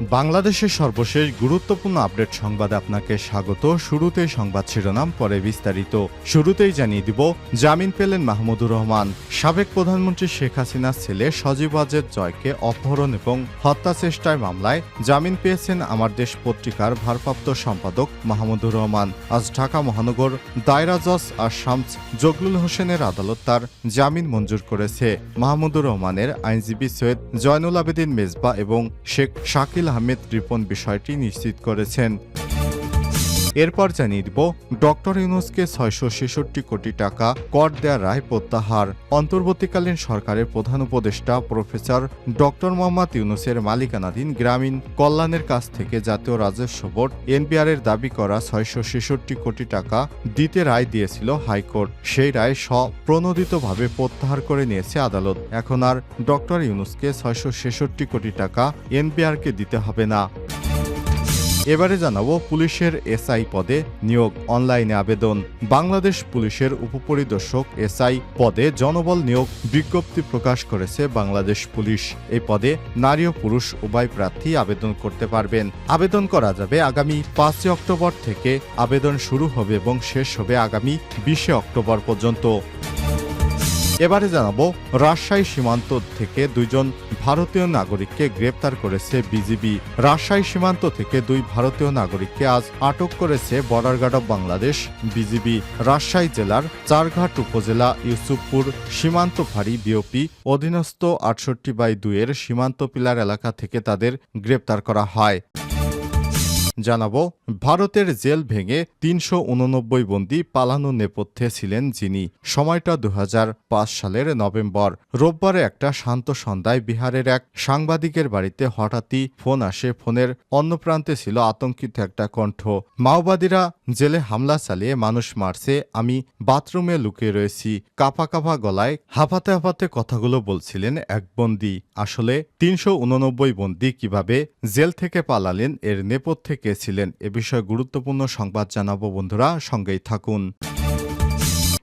বাংলাদেশের সর্বশেষ গুরুত্বপূর্ণ আপডেট সংবাদে আপনাকে স্বাগত। শুরুতেই সংবাদ শিরোনাম, পরে বিস্তারিত। শুরুতেই জানিয়ে দিব, জামিন পেলেন মাহমুদুর রহমান। সাবেক প্রধানমন্ত্রী শেখ হাসিনার ছেলে সজীব ওয়াজেদ জয়কে অপহরণ এবং হত্যা চেষ্টায় মামলায় জামিন পেয়েছেন আমার দেশ পত্রিকার ভারপ্রাপ্ত সম্পাদক মাহমুদুর রহমান। আজ ঢাকা মহানগর দায়রা জজ আর শামস জগলুল হোসেনের আদালত তার জামিন মঞ্জুর করেছে। মাহমুদুর রহমানের আইনজীবী সৈয়দ জয়নুল আবেদিন মেজবা এবং শেখ শাকিল আহমেদ রিপন বিষয়টি নিশ্চিত করেছেন। এরপর জানিয়ে দিব, ডক্টর ইউনুসকে ছয়শো ছেষট্টি কোটি টাকা কর দেওয়ার রায় প্রত্যাহার। অন্তর্বর্তীকালীন সরকারের প্রধান উপদেষ্টা প্রফেসর ডক্টর মোহাম্মদ ইউনুসের মালিকানাধীন গ্রামীণ কল্যাণের কাছ থেকে জাতীয় রাজস্ব বোর্ড এনপিআর এর দাবি করা ছয়শো ছেষট্টি কোটি টাকা দিতে রায় দিয়েছিল হাইকোর্ট। সেই রায় স্বপ্রণোদিতভাবে প্রত্যাহার করে নিয়েছে আদালত। এখন আর ডক্টর ইউনুসকে ছয়শো ছেষট্টি কোটি টাকা এনপিআরকে দিতে হবে না। এবারে জানাব পুলিশের এসআই পদে নিয়োগ অনলাইনে আবেদন। বাংলাদেশ পুলিশের উপপরিদর্শক এসআই পদে জনবল নিয়োগ বিজ্ঞপ্তি প্রকাশ করেছে বাংলাদেশ পুলিশ। এই পদে নারী ও পুরুষ উভয় প্রার্থী আবেদন করতে পারবেন। আবেদন করা যাবে আগামী পাঁচই অক্টোবর থেকে। আবেদন শুরু হবে এবং শেষ হবে আগামী বিশে অক্টোবর পর্যন্ত। এবারে জানাব, রাজশাহী সীমান্ত থেকে দুইজন ভারতীয় নাগরিককে গ্রেপ্তার করেছে বিজিবি। রাজশাহী সীমান্ত থেকে দুই ভারতীয় নাগরিককে আজ আটক করেছে border guard of Bangladesh, BGB. Rajshahi জেলার চারঘাট উপজেলা ইউসুফপুর সীমান্ত ফাঁড়ি বিওপি অধীনস্থ আটষট্টি বাই দুইয়ের সীমান্ত পিলার এলাকা থেকে তাদের গ্রেপ্তার করা হয়। জানাব, ভারতের জেল ভেঙে তিনশো উননব্বই বন্দী পালানো নেপথ্যে ছিলেন যিনি। সময়টা দু হাজার পাঁচ সালের নভেম্বর। রোববারে একটা শান্ত সন্ধ্যায় বিহারের এক সাংবাদিকের বাড়িতে হঠাৎই ফোন আসে। ফোনের অন্য প্রান্তে ছিল আতঙ্কিত একটা কণ্ঠ। মাওবাদীরা জেলে হামলা চালিয়ে মানুষ মারছে, আমি বাথরুমে লুকিয়ে রয়েছি। কাপা কাপা গলায় হাঁপাতে হাঁপাতে কথাগুলো বলছিলেন এক বন্দী। আসলে তিনশো উননব্বই বন্দী কীভাবে জেল থেকে পালালেন, এর নেপথ্যে কে ছিলেন এ বিষয়ে গুরুত্বপূর্ণ সংবাদ জানাব বন্ধুরা সঙ্গেই থাকুন।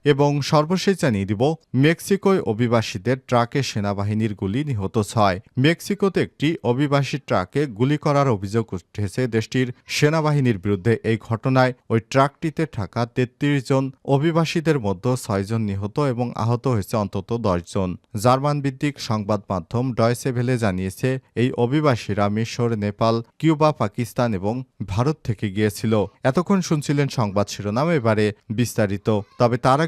এবং সর্বশেষ জানিয়ে দিব, মেক্সিকোয় অভিবাসীদের ট্রাকে সেনাবাহিনীর গুলি নিহত ছয়। মেক্সিকোতে একটি অভিবাসী ট্রাকে গুলি করার অভিযোগ উঠেছে দেশটির সেনাবাহিনীর বিরুদ্ধে। এই ঘটনায় ওই ট্রাকটিতে থাকা তেত্রিশ জন অভিবাসীদের মধ্যে ছয়জন নিহত এবং আহত হয়েছে অন্তত জন। জার্মান ভিত্তিক সংবাদ মাধ্যম ডয়সেভেলে জানিয়েছে, এই অভিবাসীরা মিশর, নেপাল, কিউবা, পাকিস্তান এবং ভারত থেকে গিয়েছিল। এতক্ষণ শুনছিলেন সংবাদ শিরোনাম, এবারে বিস্তারিত। তবে তার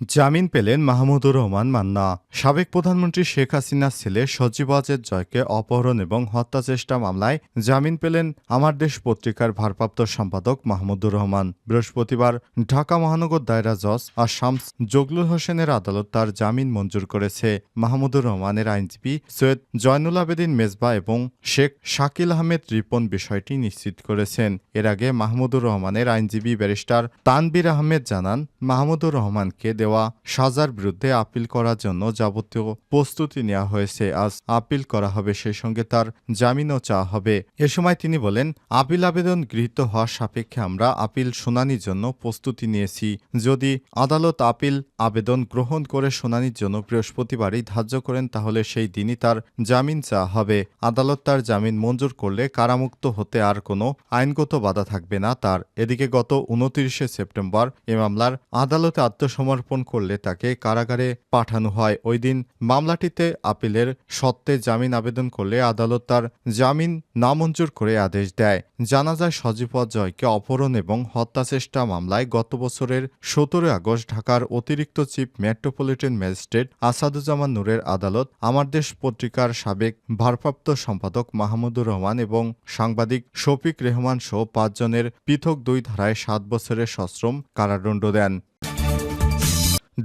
জামিন পেলেন মাহমুদুর রহমান মান্না। সাবেক প্রধানমন্ত্রী শেখ হাসিনার ছেলে সজীব ওয়াজেদ জয়কে অপহরণ এবং হত্যা চেষ্টা মামলায় জামিন পেলেন আমার দেশ পত্রিকার ভারপ্রাপ্ত সম্পাদক মাহমুদুর রহমান। বৃহস্পতিবার ঢাকা মহানগর দায়রা জজ আর শামস জগলুল হোসেনের আদালত তার জামিন মঞ্জুর করেছে। মাহমুদুর রহমানের আইনজীবী সৈয়দ জয়নুল আবেদিন মেজবা এবং শেখ শাকিল আহমেদ রিপন বিষয়টি নিশ্চিত করেছেন। এর আগে মাহমুদুর রহমানের আইনজীবী ব্যারিস্টার তানবির আহমেদ জানান, মাহমুদুর রহমানকে দেওয়া সাজার বিরুদ্ধে আপিল করার জন্য যাবতীয় প্রস্তুতি নেওয়া হয়েছে। আজ আপিল করা হবে, সেই সঙ্গে তার জামিনও চাওয়া হবে। এ সময় তিনি বলেন, আপিল আবেদন গৃহীত হওয়ার সাপেক্ষে আমরা আপিল শুনানির জন্য প্রস্তুতি নিয়েছি। যদি আদালত আপিল আবেদন গ্রহণ করে শুনানির জন্য বৃহস্পতিবারই ধার্য করেন, তাহলে সেই দিনই তার জামিন চাওয়া হবে। আদালত তার জামিন মঞ্জুর করলে কারামুক্ত হতে আর কোনো আইনগত বাধা থাকবে না। তার এদিকে গত উনত্রিশে সেপ্টেম্বর এ মামলার আদালতে আত্মসমর্পণ করলে তাকে কারাগারে পাঠানো হয়। ওই দিন মামলাটিতে আপিলের সত্ত্বে জামিন আবেদন করলে আদালত তার জামিন নামঞ্জুর করে আদেশ দেয়। জানা যায়, সজীব জয়কে অপহরণ এবং হত্যাচেষ্টা মামলায় গত বছরের সতেরো আগস্ট ঢাকার অতিরিক্ত চিফ মেট্রোপলিটন ম্যাজিস্ট্রেট আসাদুজ্জামান নূরের আদালত আমার দেশ পত্রিকার সাবেক ভারপ্রাপ্ত সম্পাদক মাহমুদুর রহমান এবং সাংবাদিক শফিক রেহমান সহ পাঁচজনের পৃথক দুই ধারায় সাত বছরের সশ্রম কারাদণ্ড দেন।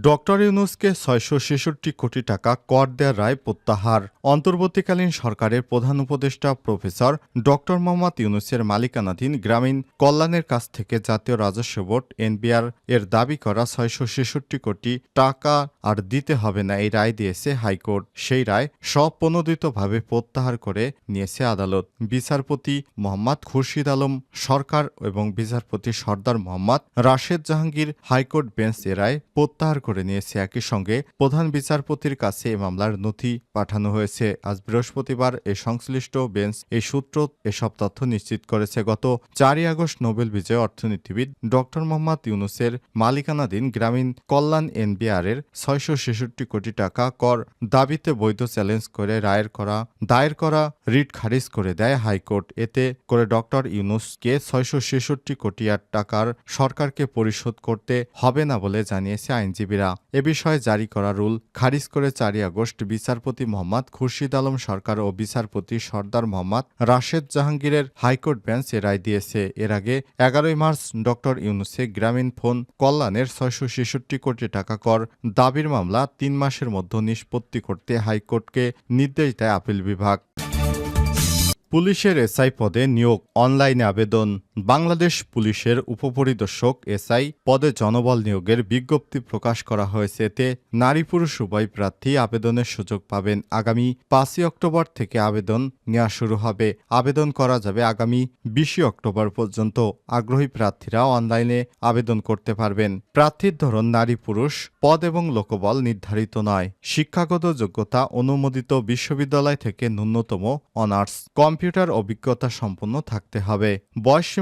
ডক্টর ইউনুসকে ছয়শো ছেষট্টি কোটি টাকা কর দেওয়ার রায় প্রত্যাহার। অন্তর্বর্তীকালীন সরকারের প্রধান উপদেষ্টা প্রফেসর ডক্টর মোহাম্মদ ইউনুসের মালিকানাধীন গ্রামীণ কল্যাণের কাছ থেকে জাতীয় রাজস্ব বোর্ড, এনবিআর, এর দাবি করা ছয়শো ছেষট্টি কোটি টাকা আর দিতে হবে না এই রায় দিয়েছে হাইকোর্ট। সেই রায় স্বপ্রণোদিতভাবে প্রত্যাহার করে নিয়েছে আদালত। বিচারপতি মোহাম্মদ খুরশিদ আলম, সরকার এবং বিচারপতি Sardar Mohammad Rashed Jahangir high court bench এ রায় প্রত্যাহার করে নিয়েছে একই সঙ্গে প্রধান বিচারপতির কাছে এ মামলার নথি পাঠানো হয়েছে। আজ বৃহস্পতিবার এ সংশ্লিষ্ট বেঞ্চ এই সূত্র এসব তথ্য নিশ্চিত করেছে। গত চারই আগস্ট নোবেল বিজয় অর্থনীতিবিদ ডক্টর মোহাম্মদ ইউনুসের মালিকানাধীন গ্রামীণ কল্যাণ এনবিআর এর ছয়শো ছেষট্টি কোটি টাকা কর দাবিতে বৈধ চ্যালেঞ্জ করে রায়ের করা, দায়ের করা রিট খারিজ করে দেয় হাইকোর্ট। এতে করে ডক্টর ইউনুসকে ছয়শো ছেষট্টি কোটি টাকার সরকারকে পরিশোধ করতে হবে না বলে জানিয়েছে আইনজীবীরা এ বিষয়ে জারি করা রুল খারিজ করে চারই আগস্ট বিচারপতি মোহাম্মদ খুরশিদ আলম সরকার ও বিচারপতি সর্দার মোহাম্মদ রাশেদ জাহাঙ্গীরের হাইকোর্ট বেঞ্চ এ রায় দিয়েছে। এর আগে এগারোই মার্চ ডক্টর ইউনুসে গ্রামীণ ফোন কল্যাণের ছয়শো ছেষট্টি কোটি টাকা কর দাবির মামলা তিন মাসের মধ্যে নিষ্পত্তি করতে হাইকোর্টকে নির্দেশ দেয় আপিল বিভাগ। পুলিশের এসআই পদে নিয়োগ, অনলাইনে আবেদন। বাংলাদেশ পুলিশের উপপরিদর্শক এসআই পদে জনবল নিয়োগের বিজ্ঞপ্তি প্রকাশ করা হয়েছে এতে নারী পুরুষ উভয় প্রার্থী আবেদনের সুযোগ পাবেন আগামী পাঁচই অক্টোবর থেকে আবেদন নেওয়া শুরু হবে। আবেদন করা যাবে আগামী বিশে অক্টোবর পর্যন্ত। আগ্রহী প্রার্থীরা অনলাইনে আবেদন করতে পারবেন। প্রার্থীর ধরন নারী পুরুষ, পদ এবং লোকবল নির্ধারিত নয়। শিক্ষাগত যোগ্যতা অনুমোদিত বিশ্ববিদ্যালয় থেকে ন্যূনতম অনার্স। কম্পিউটার অভিজ্ঞতা সম্পন্ন থাকতে হবে।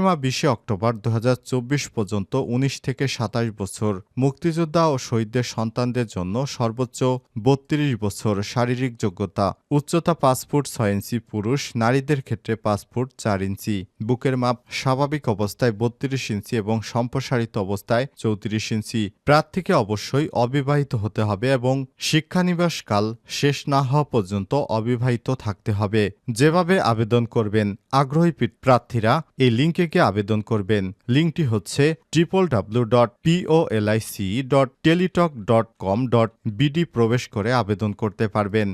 বয়সসীমা বিশে অক্টোবর দু হাজার চব্বিশ পর্যন্ত ১৯ থেকে সাতাশ বছর মুক্তিযোদ্ধা ও শহীদদের সন্তানদের জন্য সর্বোচ্চ বত্রিশ বছর শারীরিক যোগ্যতা। উচ্চতা পাঁচ ফুট ছয় ইঞ্চি, পুরুষ নারীদের ক্ষেত্রে পাঁচ ফুট চার ইঞ্চি। বুকের মাপ স্বাভাবিক অবস্থায় বত্রিশ ইঞ্চি এবং সম্প্রসারিত অবস্থায় চৌত্রিশ ইঞ্চি। প্রার্থীকে অবশ্যই অবিবাহিত হতে হবে এবং শিক্ষানিবাস কাল শেষ না হওয়া পর্যন্ত অবিবাহিত থাকতে হবে। যেভাবে আবেদন করবেন, আগ্রহী প্রার্থীরা এই লিঙ্কে গিয়ে আবেদন করবেন। লিঙ্কটি হচ্ছে triple W dot POLIC dot Teletalk dot com dot BD প্রবেশ করে আবেদন করতে পারবেন।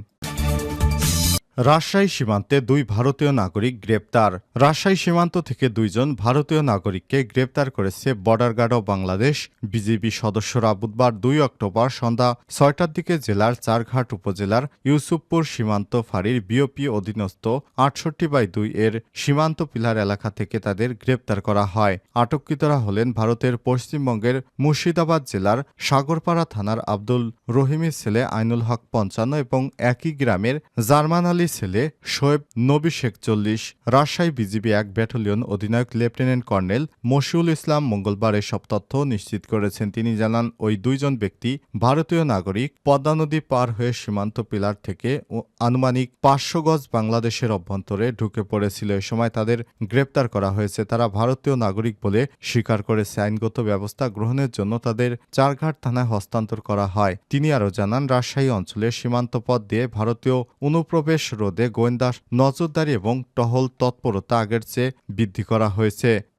রাজশাহী সীমান্তে দুই ভারতীয় নাগরিক গ্রেপ্তার। রাজশাহী সীমান্ত থেকে দুইজন ভারতীয় নাগরিককে গ্রেপ্তার করেছে border guard of Bangladesh. BJP সদস্যরা বুধবার দুই অক্টোবর সন্ধ্যা ছয়টার দিকে জেলার চারঘাট উপজেলার ইউসুফপুর সীমান্ত ফাঁড়ির বিওপি অধীনস্থ আটষট্টি বাই দুই এর সীমান্ত পিলার এলাকা থেকে তাদের গ্রেপ্তার করা হয়। আটককৃতরা হলেন ভারতের পশ্চিমবঙ্গের মুর্শিদাবাদ জেলার সাগরপাড়া থানার আব্দুল রহিমের ছেলে আইনুল হক পঞ্চান্ন এবং একই গ্রামের জার্মান আলী ছেলে শোয়েব নবী শেখ চল্লিশ, রাজশাহী বিজিবি এক ব্যাটালিয়ন অধিনায়ক লেফটেন্যান্ট কর্নেল মশিউল ইসলাম মঙ্গলবার এসব তথ্য নিশ্চিত করেছেন। তিনি জানান, ওই দুইজন ব্যক্তি ভারতীয় নাগরিক, পদ্মা নদী পার হয়ে সীমান্ত পিলার থেকে আনুমানিক পাঁচশো গজ বাংলাদেশের অভ্যন্তরে ঢুকে পড়েছিল। এ সময় তাদের গ্রেপ্তার করা হয়েছে। তারা ভারতীয় নাগরিক বলে স্বীকার করেছে। আইনগত ব্যবস্থা গ্রহণের জন্য তাদের চারঘাট থানায় হস্তান্তর করা হয়। তিনি আরও জানান, রাজশাহী অঞ্চলে সীমান্ত পথ দিয়ে ভারতীয় অনুপ্রবেশ রোধে গোয়েন্দা নজরদারি এবং টহল তৎপরতা আগের চেয়ে বৃদ্ধি করা হয়েছে।